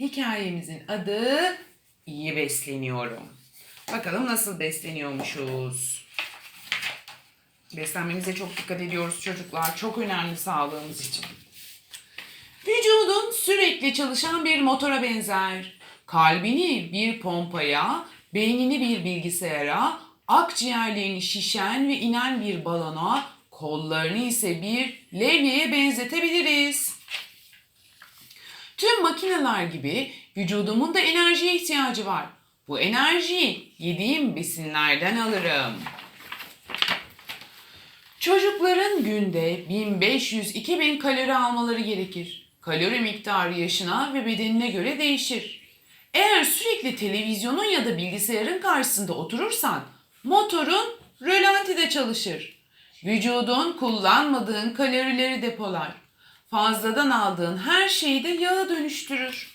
Hikayemizin adı İyi Besleniyorum. Bakalım nasıl besleniyormuşuz. Beslenmemize çok dikkat ediyoruz çocuklar. Çok önemli sağlığımız için. Vücudun sürekli çalışan bir motora benzer. Kalbini bir pompaya, beynini bir bilgisayara, akciğerlerini şişen ve inen bir balona, kollarını ise bir levyeye benzetebiliriz. Tüm makineler gibi vücudumun da enerjiye ihtiyacı var. Bu enerjiyi yediğim besinlerden alırım. Çocukların günde 1500-2000 kalori almaları gerekir. Kalori miktarı yaşına ve bedenine göre değişir. Eğer sürekli televizyonun ya da bilgisayarın karşısında oturursan motorun rölantide çalışır. Vücudun kullanmadığın kalorileri depolar. Fazladan aldığın her şeyi de yağa dönüştürür.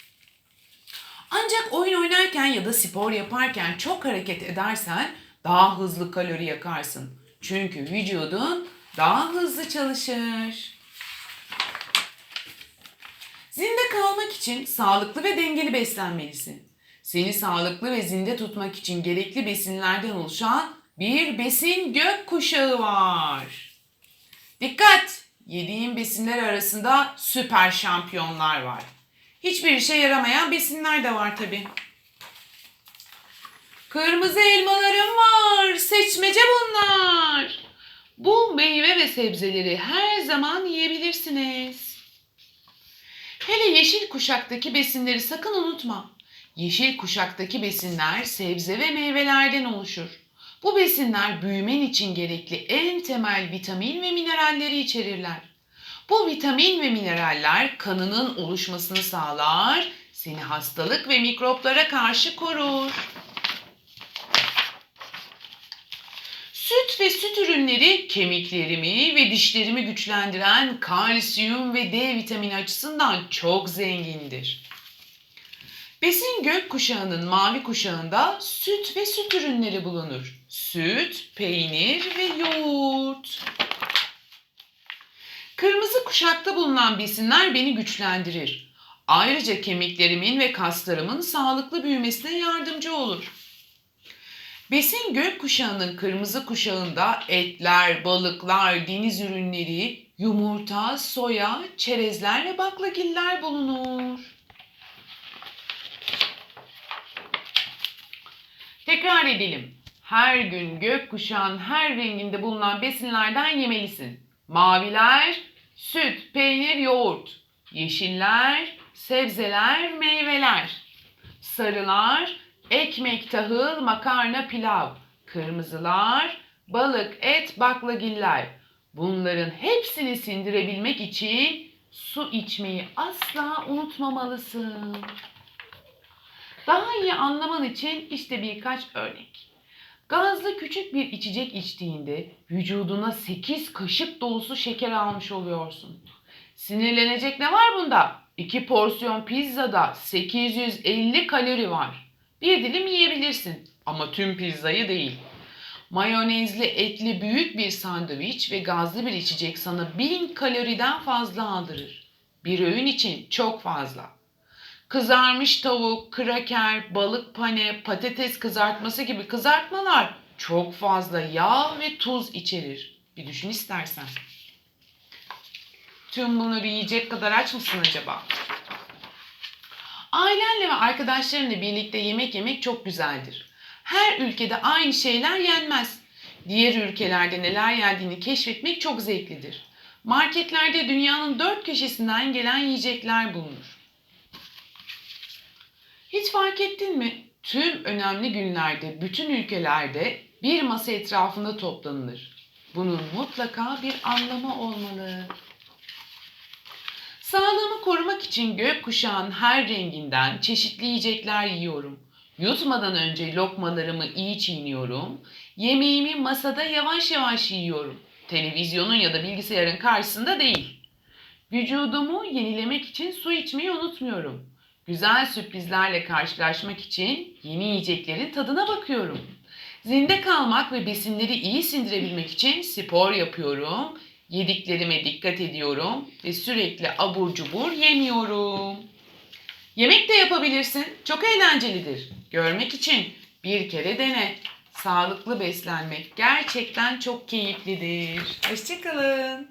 Ancak oyun oynarken ya da spor yaparken çok hareket edersen daha hızlı kalori yakarsın. Çünkü vücudun daha hızlı çalışır. Zinde kalmak için sağlıklı ve dengeli beslenmelisin. Seni sağlıklı ve zinde tutmak için gerekli besinlerden oluşan bir besin gökkuşağı var. Dikkat! Yediğin besinler arasında süper şampiyonlar var. Hiçbir işe yaramayan besinler de var tabi. Kırmızı elmalarım var. Seçmece bunlar. Bu meyve ve sebzeleri her zaman yiyebilirsiniz. Hele yeşil kuşaktaki besinleri sakın unutma. Yeşil kuşaktaki besinler sebze ve meyvelerden oluşur. Bu besinler büyümen için gerekli en temel vitamin ve mineralleri içerirler. Bu vitamin ve mineraller kanının oluşmasını sağlar, seni hastalık ve mikroplara karşı korur. Süt ve süt ürünleri kemiklerimi ve dişlerimi güçlendiren kalsiyum ve D vitamini açısından çok zengindir. Besin gökkuşağının mavi kuşağında süt ve süt ürünleri bulunur. Süt, peynir ve yoğurt. Kırmızı kuşakta bulunan besinler beni güçlendirir. Ayrıca kemiklerimin ve kaslarımın sağlıklı büyümesine yardımcı olur. Besin gökkuşağının kırmızı kuşağında etler, balıklar, deniz ürünleri, yumurta, soya, çerezler ve baklagiller bulunur. Edelim. Her gün gökkuşağın her renginde bulunan besinlerden yemelisin. Maviler, süt, peynir, yoğurt. Yeşiller, sebzeler, meyveler. Sarılar, ekmek, tahıl, makarna, pilav. Kırmızılar, balık, et, baklagiller. Bunların hepsini sindirebilmek için su içmeyi asla unutmamalısın. Daha iyi anlaman için işte birkaç örnek. Gazlı küçük bir içecek içtiğinde vücuduna 8 kaşık dolusu şeker almış oluyorsun. Sinirlenecek ne var bunda? 2 porsiyon pizzada 850 kalori var. Bir dilim yiyebilirsin ama tüm pizzayı değil. Mayonezli etli büyük bir sandviç ve gazlı bir içecek sana 1000 kaloriden fazla aldırır. Bir öğün için çok fazla. Kızarmış tavuk, kraker, balık pane, patates kızartması gibi kızartmalar çok fazla yağ ve tuz içerir. Bir düşün istersen. Tüm bunları yiyecek kadar aç mısın acaba? Ailenle ve arkadaşlarınla birlikte yemek yemek çok güzeldir. Her ülkede aynı şeyler yenmez. Diğer ülkelerde neler yendiğini keşfetmek çok zevklidir. Marketlerde dünyanın dört köşesinden gelen yiyecekler bulunur. Hiç fark ettin mi? Tüm önemli günlerde bütün ülkelerde bir masa etrafında toplanılır. Bunun mutlaka bir anlamı olmalı. Sağlığımı korumak için gökkuşağın her renginden çeşitli yiyecekler yiyorum. Yutmadan önce lokmalarımı iyi çiğniyorum. Yemeğimi masada yavaş yavaş yiyorum. Televizyonun ya da bilgisayarın karşısında değil. Vücudumu yenilemek için su içmeyi unutmuyorum. Güzel sürprizlerle karşılaşmak için yeni yiyeceklerin tadına bakıyorum. Zinde kalmak ve besinleri iyi sindirebilmek için spor yapıyorum. Yediklerime dikkat ediyorum ve sürekli abur cubur yemiyorum. Yemek de yapabilirsin. Çok eğlencelidir. Görmek için bir kere dene. Sağlıklı beslenmek gerçekten çok keyiflidir. Hoşçakalın.